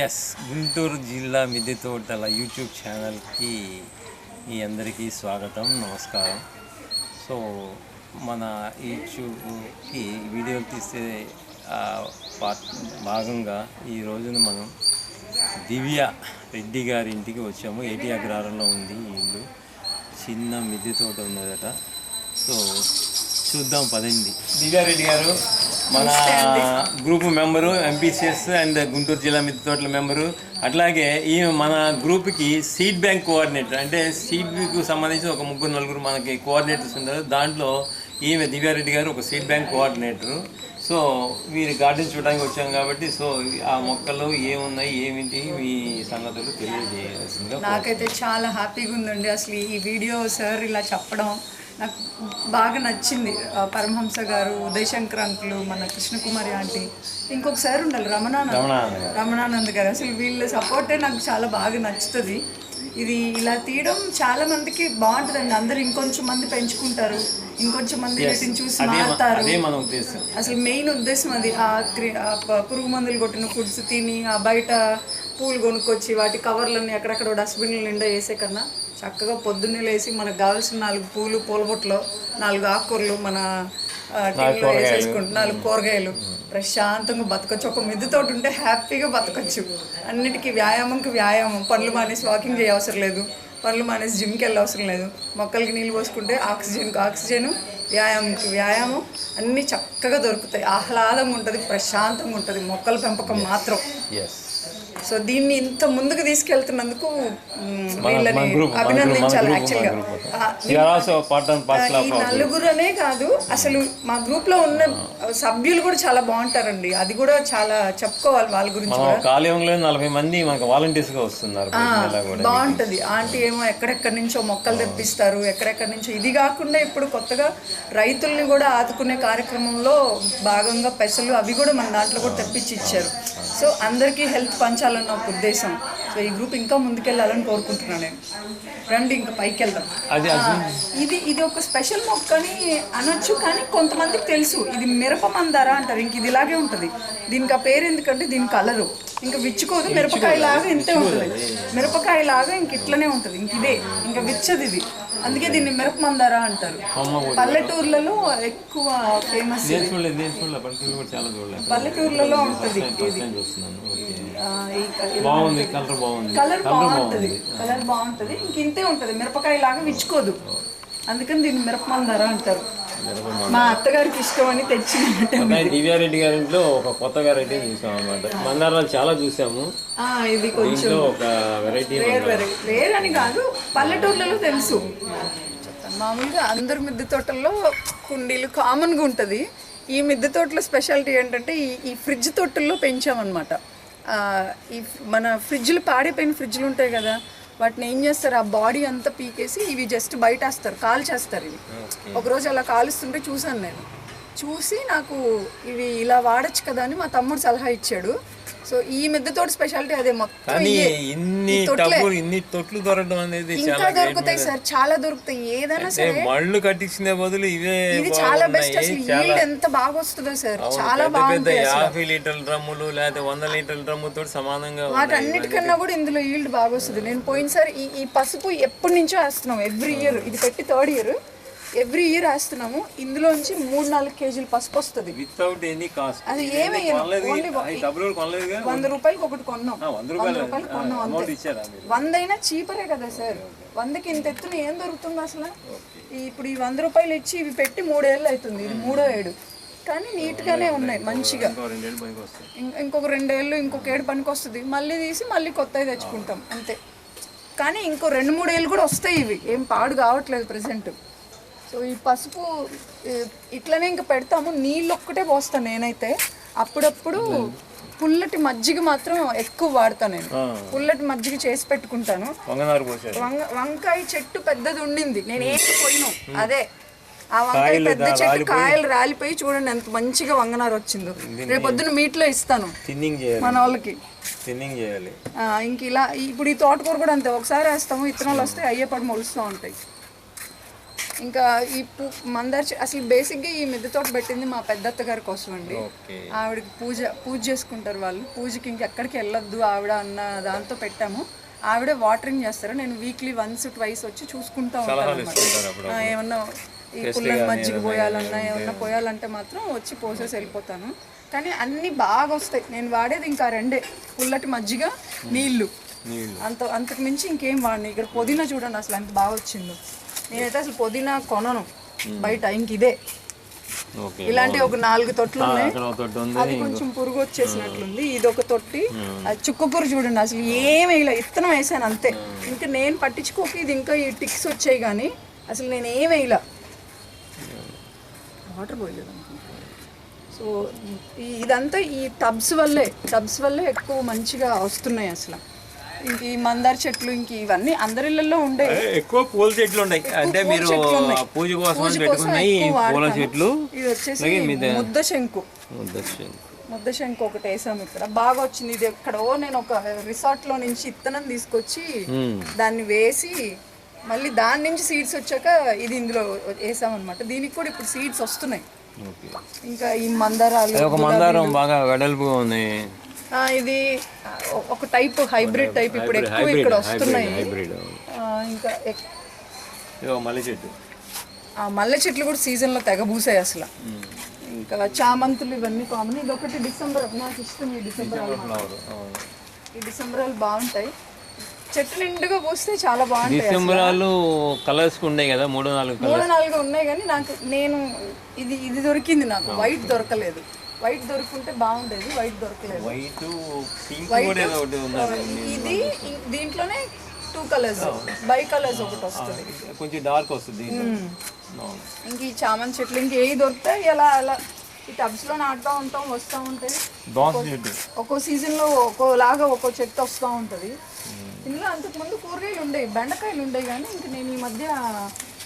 Yes Guntur జిల్లా మిద్దె తోటల యూట్యూబ్ ఛానల్కి మీ అందరికీ స్వాగతం నమస్కారం. సో మన యూట్యూబ్కి వీడియోలు తీసే భాగంగా ఈ రోజున మనం దివ్య రెడ్డి గారి ఇంటికి వచ్చాము. ఏటీ అగ్రహారంలో ఉంది ఇల్లు. చిన్న మిద్దె తోట ఉన్నదట. సో చూద్దాం పదండి. దివ్యారెడ్డి గారు మన group member MPCS and Guntur జిల్లా మిద్దె తోటల మెంబరు అట్లాగే ఈ మన గ్రూప్కి సీడ్ బ్యాంక్ కోఆర్డినేటర్ అంటే సీడ్కు సంబంధించి ఒక ముగ్గురు నలుగురు మనకి కోఆర్డినేటర్స్ ఉన్నారు దాంట్లో ఈమె దివ్యారెడ్డి గారు ఒక సీడ్ బ్యాంక్ కోఆర్డినేటరు సో వీరి గార్డెన్ చూడడానికి వచ్చాం కాబట్టి సో ఆ మొక్కలు ఏమున్నాయి ఏమిటి మీ సంగతులు తెలియజేయాల్సిందిగా నాకైతే చాలా హ్యాపీగా ఉందండి. అసలు ఈ వీడియో సార్ ఇలా చెప్పడం నాకు బాగా నచ్చింది పరమహంస గారు ఉదయశంకర్ అంకులు మన కృష్ణకుమారి ఆంటీ. ఇంకొక సార్ ఉండాలి రమణానంద్. రమణానంద గారు. అసలు వీళ్ళ సపోర్టే నాకు చాలా బాగా నచ్చుతుంది. ఇది ఇలా తీయడం చాలా మందికి బాగుంటుందండి. అందరు ఇంకొంచెం మంది పెంచుకుంటారు. ఇంకొంచెం మంది వీటిని చూసి మారుతారు. అసలు మెయిన్ ఉద్దేశం అది. ఆ పురుగు మందులు కొట్టిన ఫుడ్స్ తిని ఆ బయట పూలు కొనుక్కొచ్చి వాటి కవర్లన్నీ ఎక్కడెక్కడ డస్ట్బిన్ల నిండా వేసే కన్నా చక్కగా పొద్దున్నే లేసి మనకు కావాల్సిన నాలుగు పూలు పూల బుట్టలో నాలుగు ఆకుకూరలు మన ఆ, టిన్లో వేసేసుకుంటూ నాలుగు కూరగాయలు. ప్రశాంతంగా బతకొచ్చు. ఒక మిద్దె తోట ఉంటే హ్యాపీగా బతకొచ్చు. అన్నిటికీ వ్యాయామంకి వ్యాయామం. పనులు మానేసి వాకింగ్ చేయ అవసరం లేదు. పనులు మానేసి జిమ్కి వెళ్ళ అవసరం లేదు. మొక్కలకి నీళ్ళు పోసుకుంటే ఆక్సిజన్కి ఆక్సిజన్ వ్యాయామంకి వ్యాయామం అన్నీ చక్కగా దొరుకుతాయి. ఆహ్లాదంగా ఉంటుంది ప్రశాంతంగా ఉంటుంది. మొక్కల పెంపకం మాత్రం. సో దీన్ని ఇంత ముందుకు తీసుకెళ్తున్నందుకు వీళ్ళని అభినందించాలి యాక్చువల్గా ఈ నలుగురనే కాదు అసలు మా గ్రూప్లో ఉన్న సభ్యులు కూడా చాలా బాగుంటారండి. అది కూడా చాలా చెప్పుకోవాలి వాళ్ళ గురించి కాలేయంలో నలభై మంది మనకు వాలంటీర్స్గా వస్తున్నారు. బాగుంటది. ఆంటీ ఏమో ఎక్కడెక్కడి నుంచో మొక్కలు తెప్పిస్తారు ఎక్కడెక్కడి నుంచో. ఇది కాకుండా ఇప్పుడు కొత్తగా రైతుల్ని కూడా ఆదుకునే కార్యక్రమంలో భాగంగా పెసలు అవి కూడా మన దాంట్లో కూడా తెప్పించి ఇచ్చారు. సో అందరికీ హెల్త్ పంచాలన్న ఒక ఉద్దేశం. సో ఈ గ్రూప్ ఇంకా ముందుకెళ్ళాలని కోరుకుంటున్నాను నేను. రండి ఇంకా పైకి వెళ్దాం ఇది ఇది ఒక స్పెషల్ మొక్కని అనొచ్చు కానీ కొంతమందికి తెలుసు. ఇది మిరప మందార అంటారు. ఇంక ఇది ఇలాగే ఉంటుంది. దీనికి ఆ పేరు ఎందుకంటే దీని కలరు. ఇంకా విచ్చుకోదు మిరపకాయ లాగా ఇంతే ఉంటుంది. మిరపకాయ లాగా ఇంక ఇట్లనే ఉంటుంది. ఇంక ఇదే. ఇంకా విచ్చది ఇది. అందుకే దీన్ని మిరప మందార అంటారు. పల్లెటూర్లలో ఎక్కువ ఫేమస్ పల్లెటూర్లలో ఉంటుంది బాగుంది కలర్ బాగుంది. కలర్ బాగుంటుంది. కలర్ బాగుంటుంది. ఇంక ఇంతే ఉంటుంది. మిరపకాయ లాగా విచ్చుకోదు. అందుకని దీన్ని మిరప మందార అంటారు. మా అత్తగారికి ఇష్టం అని అబ్బాయి దివ్యారెడ్డి గారి ఇంట్లో ఒక కొత్త వెరైటీ చూసాం అనమాట మందారాలు చాలా చూసాము. ఇది కొంచెం ఒక వెరైటీ రేర్ అని కాదు పల్లెటూర్లలో తెలుసు. మామూలుగా అందరి మిద్దె తోటల్లో కుండీలు కామన్గా ఉంటుంది. ఈ మిద్దె తోటలో స్పెషాలిటీ ఏంటంటే ఈ ఈ ఫ్రిడ్జ్ తొట్టుల్లో పెంచామన్నమాట. ఈ మన ఫ్రిడ్జ్లు పాడైపోయిన ఫ్రిడ్జ్లు ఉంటాయి కదా వాటిని ఏం చేస్తారు? ఆ బాడీ అంతా పీకేసి ఇవి జస్ట్ బయట వేస్తారు కాల్ చేస్తారు ఇవి ఒకరోజు అలా కాలుస్తుంటే చూసాను నేను. చూసి నాకు ఇవి ఇలా వాడచ్చు కదా అని మా తమ్ముడు సలహా ఇచ్చాడు. సో ఈ మిద్దె తోట స్పెషాలిటీ అదే మొత్తం కానీ. ఇన్ని ఇన్ని తొట్లు దొరకడం అనేది ఇంకా చాలా దొరుకుతాయి సార్ చాలా దొరుకుతాయి. ఏదైనా సరే మళ్ళు కట్టించిన బదులు ఇవే ఇది చాలా బెస్ట్. అసలు. ఈల్డ్ ఎంత బాగా వస్తుందో సార్. చాలా అసలు. యాభై లీటర్ల డ్రమ్ములు లేకపోతే వంద లీటర్ల డ్రమ్ముతో సమానంగా. వాటన్నిటికన్నా కూడా ఇందులో ఈల్డ్ బాగా వస్తుంది. నేను పోయినసారి ఈ ఈ పసుపు ఎప్పటి నుంచో వేస్తున్నాం. ఎవ్రీ ఇయర్ ఇది పెట్టి థర్డ్ ఇయర్ ఎవ్రీ ఇయర్ వేస్తున్నాము. ఇందులోంచి మూడు నాలుగు కేజీలు పసుపు వస్తుంది. వితౌట్ ఎనీ కాస్ట్ అది ఏమయ్యాను వంద రూపాయలకి ఒకటి కొన్నాం. వంద రూపాయలు కొన్నాం అంతే. వంద అయినా చీపరే కదా సార్. వందకి ఇంత ఎత్తున ఏం దొరుకుతుంది అసలు? ఇప్పుడు ఈ వంద రూపాయలు ఇచ్చి ఇవి పెట్టి మూడేళ్ళు అవుతుంది. ఇది మూడో ఏడు. కానీ నీట్గానే ఉన్నాయి మంచిగా. ఇంకొక రెండేళ్ళు ఇంకొక ఏడు పనికి వస్తుంది. మళ్ళీ తీసి మళ్ళీ కొత్తవి తెచ్చుకుంటాం. అంతే. కానీ ఇంకో రెండు మూడు ఏళ్ళు కూడా వస్తాయి ఇవి. ఏం పాడు కావట్లేదు ప్రజెంట్ సో ఈ పసుపు ఇట్లనే ఇంకా పెడతాము. నీళ్ళు ఒక్కటే పోస్తాను నేనైతే. అప్పుడప్పుడు పుల్లటి మజ్జిగ మాత్రం ఎక్కువ వాడతాను నేను. పుల్లటి మజ్జిగ చేసి పెట్టుకుంటాను. వంకాయ చెట్టు పెద్దది ఉండింది నేను ఏం పోయిను. అదే. ఆ వంకాయ పెద్ద చెట్టు కాయలు రాలిపోయి చూడండి ఎంత మంచిగా వంగనారు వచ్చిందో. రేపు పొద్దున మీట్లో ఇస్తాను. మన వాళ్ళకి. థిన్నింగ్ చేయాలి. ఆ, ఇంక ఇలా ఇప్పుడు ఈ తోటకూర కూడా అంతే. ఒకసారి వేస్తాము. ఇత్తనాలు వస్తే అయ్యేపాటు మొలుస్తూ ఉంటాయి. ఇంకా ఈ పూ మందార అసలు బేసిక్గా ఈ మిద్దె తోట పెట్టింది మా పెద్దత్త గారి కోసం అండి. ఆవిడకి పూజ పూజ చేసుకుంటారు వాళ్ళు. పూజకి ఇంకెక్కడికి వెళ్ళొద్దు ఆవిడ అన్న దాంతో పెట్టాము. ఆవిడే వాటరింగ్ చేస్తారు. నేను వీక్లీ వన్స్ ట్వైస్ వచ్చి చూసుకుంటా ఉంటాను ఏమన్నా ఈ పుల్లని మజ్జిగ పోయాలన్నా ఏమన్నా పోయాలంటే మాత్రం వచ్చి పోసేసి వెళ్ళిపోతాను. కానీ అన్నీ బాగా వస్తాయి. నేను వాడేది ఇంకా రెండే. పుల్లటి మజ్జిగ నీళ్ళు నీళ్ళు. అంత అంతకు మించి ఇంకేం వాడిని. ఇక్కడ పుదీనా చూడండి అసలు ఎంత బాగా వచ్చిందో. నేనైతే అసలు పుదీనా కొనను. బయట ఇంక ఇదే. ఇలాంటి ఒక నాలుగు తొట్లు ఉన్నాయి. అది కొంచెం పురుగు వచ్చేసినట్లుంది. ఇది ఒక తొట్టి. చుక్కకూర చూడండి అసలు ఏం వేయలే ఇత్తనం వేసాను అంతే. ఇంకా నేను పట్టించుకోక ఇది ఇంకా ఈ టిక్స్ వచ్చాయి కానీ అసలు నేను ఏం వేయలే. వాటర్ పోయలేదు. సో ఇదంతా ఈ టబ్స్ వల్లే టబ్స్ వల్లే ఎక్కువ మంచిగా వస్తున్నాయి అసలు. ఇంక ఈ మందార చెట్లు ఇంక ఇవన్నీ అందరిళ్ళల్లో ఉండే. ఎక్కువ పూల చెట్లు ఉన్నాయి. అంటే మీరు. పూజ కోసం పెట్టుకున్నాయి పూల. చెట్లు. ఇది వచ్చేసి ముద్ద శంకు. దర్శన్ ముద్ద శంకు ఒకటి వేసాము ఇక్కడ. బాగా వచ్చింది. ఇది ఎక్కడో నేను ఒక రిసార్ట్లో నుంచి ఇత్తనం తీసుకొచ్చి దాన్ని వేసి మళ్ళీ దాని నుంచి సీడ్స్ వచ్చాక ఇది ఇందులో వేసాం అనమాట దీనికి కూడా ఇప్పుడు సీడ్స్ వస్తున్నాయి. ఇంకా ఈ మందారాలు ఒక మందారం బాగా వెడల్పుగా ఉంది. ఇది ఒక టైప్ హైబ్రిడ్ టైప్ ఇప్పుడు ఎక్కువ ఇక్కడ వస్తున్నాయి. ఇంకా మల్లె చెట్టు. ఆ మల్లె చెట్లు కూడా సీజన్లో తెగ పూసాయి అసలు. ఇంకా చామంతులు ఇవన్నీ కామన్. ఇది ఒకటి డిసెంబర్ నాకు ఇష్టం ఈ డిసెంబర్. ఈ డిసెంబరాలు బాగుంటాయి. చెట్టు నిండుగా పూస్తే చాలా బాగుంటాయి డిసెంబరాలు కలర్స్ ఉన్నాయి కదా మూడు నాలుగు మూడు నాలుగు ఉన్నాయి కానీ నాకు నేను ఇది ఇది దొరికింది నాకు. వైట్ దొరకలేదు. వైట్ దొరుకుంటే బాగుండేది వైట్ దొరకలేదు. వైట్ పింక్ ఇది దీంట్లోనే టూ కలర్స్ బై కలర్స్ ఒకటి వస్తుంది. కొంచెం డార్క్ వస్తుంది. ఇంక ఈ చామంతి చెట్లు ఇంక ఏవి దొరుకుతాయి? అలా అలా ఈ టబ్స్లో నాటుతూ ఉంటాం వస్తూ ఉంటాయి ఒక్కో సీజన్లో ఒక్కోలాగా ఒక్కో చెట్టు వస్తూ ఉంటది. ఇందులో అంతకుముందు కూరగాయలు ఉండేవి బెండకాయలు ఉండేవి కానీ ఇంక నేను ఈ మధ్య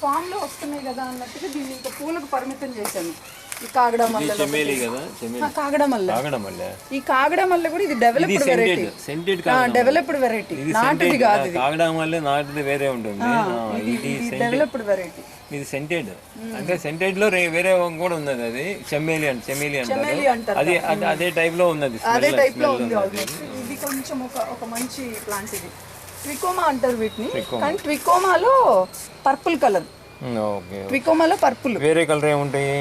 ఫామ్లో వస్తున్నాయి కదా అన్నట్టుగా దీన్ని ఇంకా పూలకు పరిమితం చేశాను. ఈ కాగడ మల్లె చెమేలి కదా చెమేలి. ఈ కాగడ మల్లె కూడా ఇది developed variety scented developed variety నాటుది కాదు ఇది. వల్ల నాటిది వేరే ఉంటుంది. ఇది డెవలప్డ్ వెరైటీ ఇది సెంటెడ్ అంటే సెంటెడ్లో వేరే కూడా ఉన్నది అది. చెమ్మేలి అంటే చెమ్మేలి చెమేలి అంటారు అది అది- టైప్లో ఉన్నది అదే టైప్లో ఉంది. ఇది కొంచెం ఒక ఒక మంచి ప్లాంట్ ఇది. ట్వికోమా అంటారు వీటిని. కానీ ట్వికోమాలో పర్పుల్ కలర్ ట్వికోమాలో పర్పుల్. వేరే కలర్ ఏముంటాయి?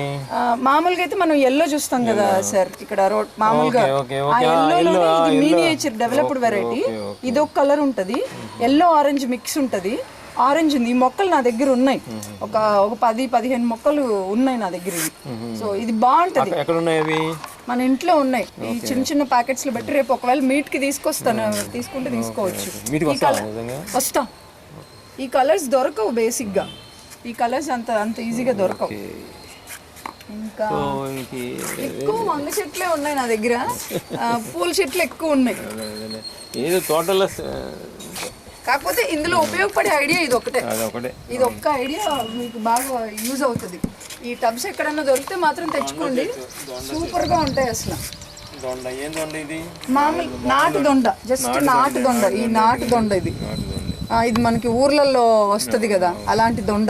మామూలుగా అయితే మనం ఎల్లో చూస్తాం కదా సార్ ఇక్కడ రోడ్ మామూలుగా. మీనియేచర్ డెవలప్డ్ వెరైటీ ఇది ఒక కలర్ ఉంటది. ఎల్లో ఆరెంజ్ మిక్స్ ఉంటది. ఆరెంజ్ ఉంది. ఈ మొక్కలు నా దగ్గర ఉన్నాయి. ఒక ఒక పది పదిహేను మొక్కలు ఉన్నాయి నా దగ్గర. సో ఇది బాగుంటది. ఎక్కడ ఉన్నాయి మన ఇంట్లో ఉన్నాయి. ఈ చిన్న చిన్న ప్యాకెట్స్లో పెట్టి రేపు ఒకవేళ మీట్కి తీసుకొస్తాను తీసుకుంటే తీసుకోవచ్చు. వస్తా. ఈ కలర్స్ దొరకవు బేసిక్గా. ఈ కలర్స్ అంత అంత ఈజీగా దొరకవు. ఇంకా ఎక్కువ వంగ చెట్లే ఉన్నాయి నా దగ్గర. పూల చెట్లు ఎక్కువ ఉన్నాయి. ఏదో తోటలో కాకపోతే ఇందులో ఉపయోగపడే ఐడియా ఇది ఒకటే. ఇది ఒక్క ఐడియా మీకు బాగా యూజ్ అవుతుంది. ఈ టబ్స్ ఎక్కడన్నా దొరికితే మాత్రం తెచ్చుకోండి. సూపర్గా ఉంటాయి అసలు. మామూలు నాటు దొండ. జస్ట్ నాటు దొండ. ఈ నాటు దొండ ఇది. ఇది మనకి ఊర్లలో వస్తుంది కదా అలాంటి దొండ.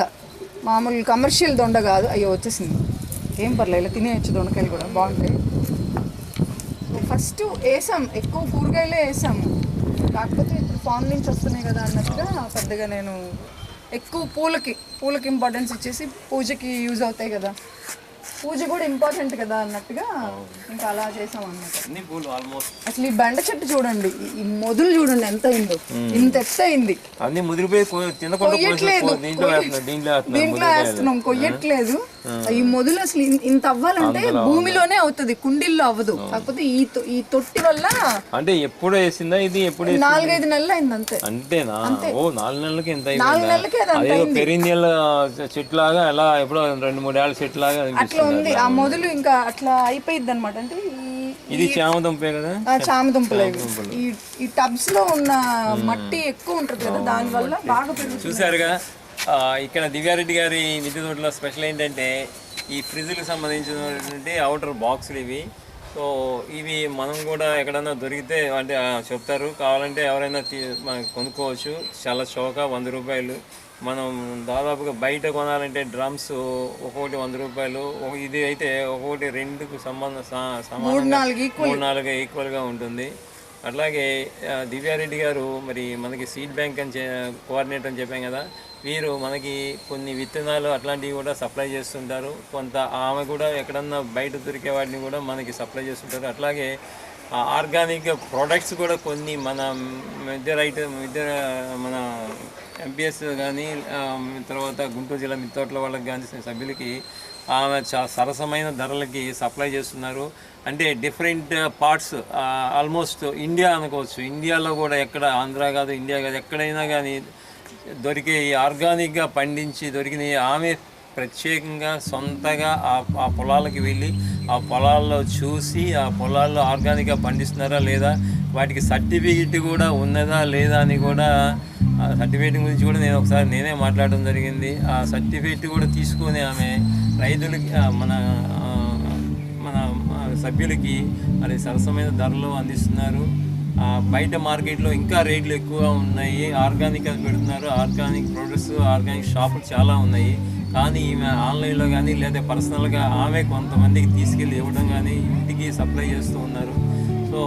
మామూలు కమర్షియల్ దొండ కాదు. అయ్యో వచ్చేసింది. ఏం పర్లేదు ఇలా తినేయచ్చు దొండకాయలు కూడా. బాగుంటాయి. ఫస్ట్ వేసాం. ఎక్కువ కూరగాయలే వేసాము కాకపోతే ఇప్పుడు ఫామ్ నుంచి వస్తున్నాయి కదా అన్నట్టుగా పెద్దగా నేను ఎక్కువ పూలకి పూలకి ఇంపార్టెన్స్ ఇచ్చేసి పూజకి యూజ్ అవుతాయి కదా. పూజ కూడా ఇంపార్టెంట్ కదా అన్నట్టుగా ఇంకా అలా చేసాం అన్నమాట. అసలు ఈ బెండ చెట్టు చూడండి ఈ- మొదలు చూడండి ఎంత అయిందో. ఇంత ఎత్తు అయింది. అన్ని ముదిరిపోయి కొయ్యట్లేదు. దీంట్లో వేస్తున్నాం కొయ్యట్లేదు. ఈ మొదలు అసలు ఇంత అవ్వాలంటే భూమిలోనే అవుతుంది కుండీల్లో అవ్వదు. కాకపోతే ఈ ఈ తొట్టి వల్ల అంటే ఎప్పుడు వేసిందా ఇది ఎప్పుడు? నాలుగైదు నెలలు అయింది అంతే. అంతేనా? ఓ నాలుగు నెలలకి ఎంత నాలుగు నెలలకి అది అంత అదేదో పెరిందియల్ చెట్టు లాగా ఎలా ఎప్పుడో రెండు మూడు ఏళ్ళ చెట్టు లాగా అట్లా ఉంది. ఆ మొదలు ఇంకా అట్లా అయిపోయింది అనమాట అంటే ఇది చామదుంపే కదా? ఆ చామదుంపలు. ఈ ఈ టబ్స్లో ఉన్న మట్టి ఎక్కువ ఉంటుంది కదా దాని వల్ల బాగా పెరుగుతుంది. చూసారుగా ఇక్కడ దివ్యారెడ్డి గారి మిద్దె తోటలో స్పెషల్ ఏంటంటే ఈ ఫ్రిడ్జ్కి సంబంధించినటువంటి అవుటర్ బాక్సులు ఇవి. సో ఇవి మనం కూడా ఎక్కడన్నా దొరికితే అంటే చెప్తారు. కావాలంటే ఎవరైనా కొనుక్కోవచ్చు. చాలా చౌక వంద రూపాయలు. మనం దాదాపుగా బయట కొనాలంటే డ్రమ్స్ ఒక్కొక్కటి వంద రూపాయలు ఇది అయితే ఒక్కొక్కటి రెండుకు సంబంధం మూడు నాలుగు ఈక్వల్గా ఉంటుంది. అట్లాగే దివ్యారెడ్డి గారు మరి మనకి సీడ్ బ్యాంక్ అని చే- కోఆర్డినేటర్ అని చెప్పాం కదా వీరు మనకి కొన్ని విత్తనాలు అట్లాంటివి కూడా సప్లై చేస్తుంటారు. కొంత ఆమె కూడా ఎక్కడన్నా బయట దొరికే వాటిని కూడా మనకి సప్లై చేస్తుంటారు. అట్లాగే ఆర్గానిక్ ప్రొడక్ట్స్ కూడా కొన్ని మన మిద్దె రైట్ మిద్దె మన ఎంపీఎస్ కానీ తర్వాత గుంటూరు జిల్లా మిత్తోట్ల వాళ్ళకి కానీ సభ్యులకి ఆమె చా సరసమైన ధరలకి సప్లై చేస్తున్నారు. అంటే డిఫరెంట్ పార్ట్స్ ఆల్మోస్ట్ ఇండియా అనుకోవచ్చు. ఇండియాలో కూడా ఎక్కడ ఆంధ్ర కాదు ఇండియా కాదు ఎక్కడైనా కానీ దొరికే ఈ ఆర్గానిక్గా పండించి దొరికిన ఆమె ప్రత్యేకంగా సొంతగా ఆ ఆ పొలాలకు వెళ్ళి ఆ పొలాల్లో చూసి ఆ పొలాల్లో ఆర్గానిక్గా పండిస్తున్నారా లేదా? వాటికి సర్టిఫికెట్ కూడా ఉన్నదా లేదా అని కూడా ఆ సర్టిఫికేట్ గురించి కూడా నేను ఒకసారి నేనే మాట్లాడడం జరిగింది. ఆ సర్టిఫికేట్ కూడా తీసుకొని ఆమె రైతులకి మన మన సభ్యులకి మరి సరసమైన ధరలు అందిస్తున్నారు. బయట మార్కెట్లో ఇంకా రేట్లు ఎక్కువ ఉన్నాయి. ఆర్గానిక్ అని పెడుతున్నారు. ఆర్గానిక్ ప్రొడక్ట్స్ ఆర్గానిక్ షాపులు చాలా ఉన్నాయి. కానీ ఈమె ఆన్లైన్లో కానీ లేదా పర్సనల్గా ఆమె కొంతమందికి తీసుకెళ్ళి ఇవ్వడం కానీ ఇంటికి సప్లై చేస్తూ ఉన్నారు. సో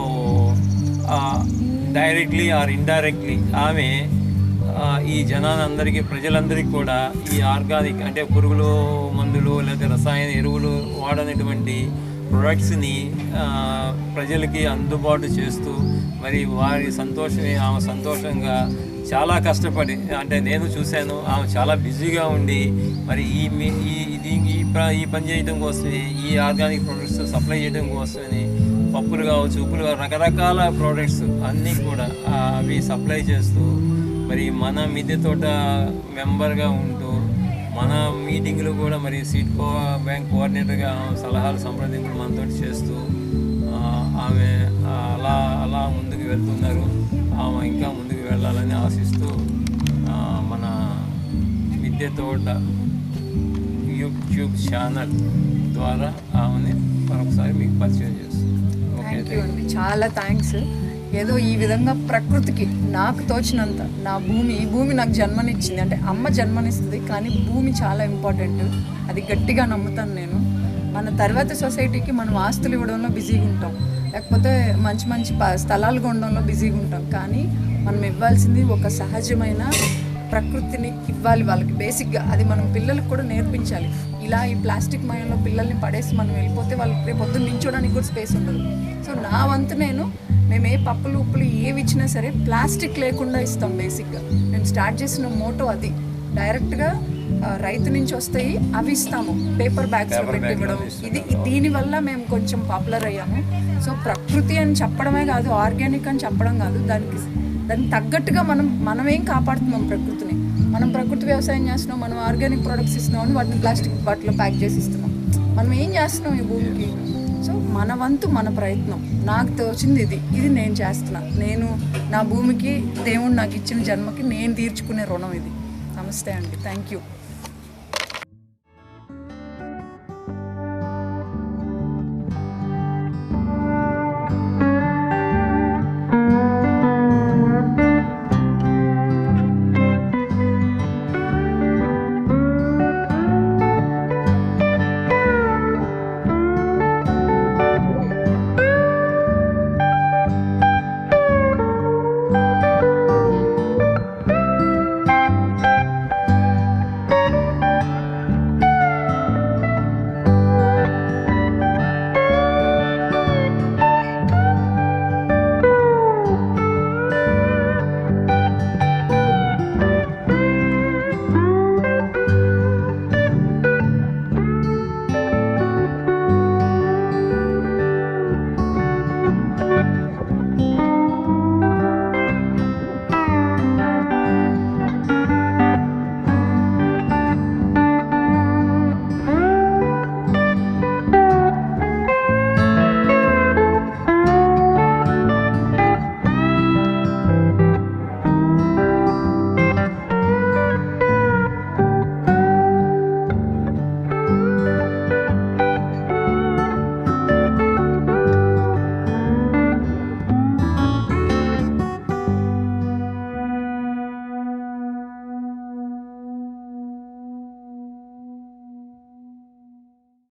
డైరెక్ట్లీ ఆర్ ఇండైరెక్ట్లీ ఆమె ఈ జనాలందరికీ ప్రజలందరికీ కూడా ఈ ఆర్గానిక్ అంటే పురుగులు మందులు లేదా రసాయన ఎరువులు వాడనటువంటి ప్రొడక్ట్స్ని ప్రజలకి అందుబాటు చేస్తూ మరి వారి సంతోషమే ఆమె సంతోషంగా చాలా కష్టపడి అంటే నేను చూశాను ఆమె చాలా బిజీగా ఉండి మరి ఈ మీ- ఈ ఇది ఈ ఈ పని చేయడం కోసమే ఈ ఆర్గానిక్ ప్రొడక్ట్స్ సప్లై చేయడం కోసమని పప్పులు కావచ్చు ఉప్పులు కావచ్చు, రకరకాల ప్రోడక్ట్స్ అన్నీ కూడా అవి సప్లై చేస్తూ మరి మన మిద్దె తోట మెంబర్గా ఉంటూ మన మీటింగ్లు కూడా మరి సీట్ కో బ్యాంక్ కోఆర్డినేటర్గా సలహాలు సంప్రదింపులు మనతో చేస్తూ ఆమె అలా అలా ముందుకు వెళ్తున్నారు ఆమె ఇంకా ముందు వెళ్ళాలని ఆశిస్తూ మన మిద్దె తోట యూట్యూబ్ ఛానల్ ద్వారా ఆమెని మరొకసారి మీకు పరిచయం థ్యాంక్ యూ అండి. చాలా థ్యాంక్స్ ఏదో ఈ విధంగా ప్రకృతికి నాకు తోచినంత నా భూమి ఈ భూమి నాకు జన్మనిచ్చింది. అంటే అమ్మ జన్మనిస్తుంది కానీ భూమి చాలా ఇంపార్టెంట్ అది గట్టిగా నమ్ముతాను నేను. మన తర్వాత సొసైటీకి మనం ఆస్తులు ఇవ్వడంలో బిజీగా ఉంటాం. లేకపోతే మంచి మంచి స్థలాలు కొనడంలో బిజీగా ఉంటాం. కానీ మనం ఇవ్వాల్సింది ఒక సహజమైన ప్రకృతిని ఇవ్వాలి వాళ్ళకి. బేసిక్గా అది మనం పిల్లలకు కూడా నేర్పించాలి. ఇలా ఈ ప్లాస్టిక్ మయంలో పిల్లల్ని పడేసి మనం వెళ్ళిపోతే వాళ్ళకి రేపు పొద్దున్న నించోడానికి కూడా స్పేస్ ఉండదు. సో నా వంతు నేను మేము ఏ పప్పులు ఉప్పులు ఏవి ఇచ్చినా సరే ప్లాస్టిక్ లేకుండా ఇస్తాం బేసిక్గా నేను స్టార్ట్ చేసిన మోటో అది. డైరెక్ట్గా రైతు నుంచి వస్తాయి అవి ఇస్తాము. పేపర్ బ్యాగ్స్ పెట్టి ఇవ్వడం ఇది దీనివల్ల మేము కొంచెం పాపులర్ అయ్యాము. సో ప్రకృతి అని చెప్పడమే కాదు ఆర్గానిక్ అని చెప్పడం కాదు. దానికి దానికి తగ్గట్టుగా మనం మనం ఏం కాపాడుతున్నాం ప్రకృతిని. మనం ప్రకృతి వ్యవసాయం చేస్తున్నాం మనం ఆర్గానిక్ ప్రొడక్ట్స్ ఇస్తున్నాం అని వాటిని ప్లాస్టిక్ బాటిల్లో ప్యాక్ చేసి ఇస్తున్నాం. మనం ఏం చేస్తున్నాం ఈ భూమికి? సో మన వంతు మన ప్రయత్నం. నాకు తోచింది ఇది. ఇది నేను చేస్తున్నా. నేను నా భూమికి దేవుడు నాకు ఇచ్చిన జన్మకి నేను తీర్చుకునే రుణం ఇది. నమస్తే అండి. Thank you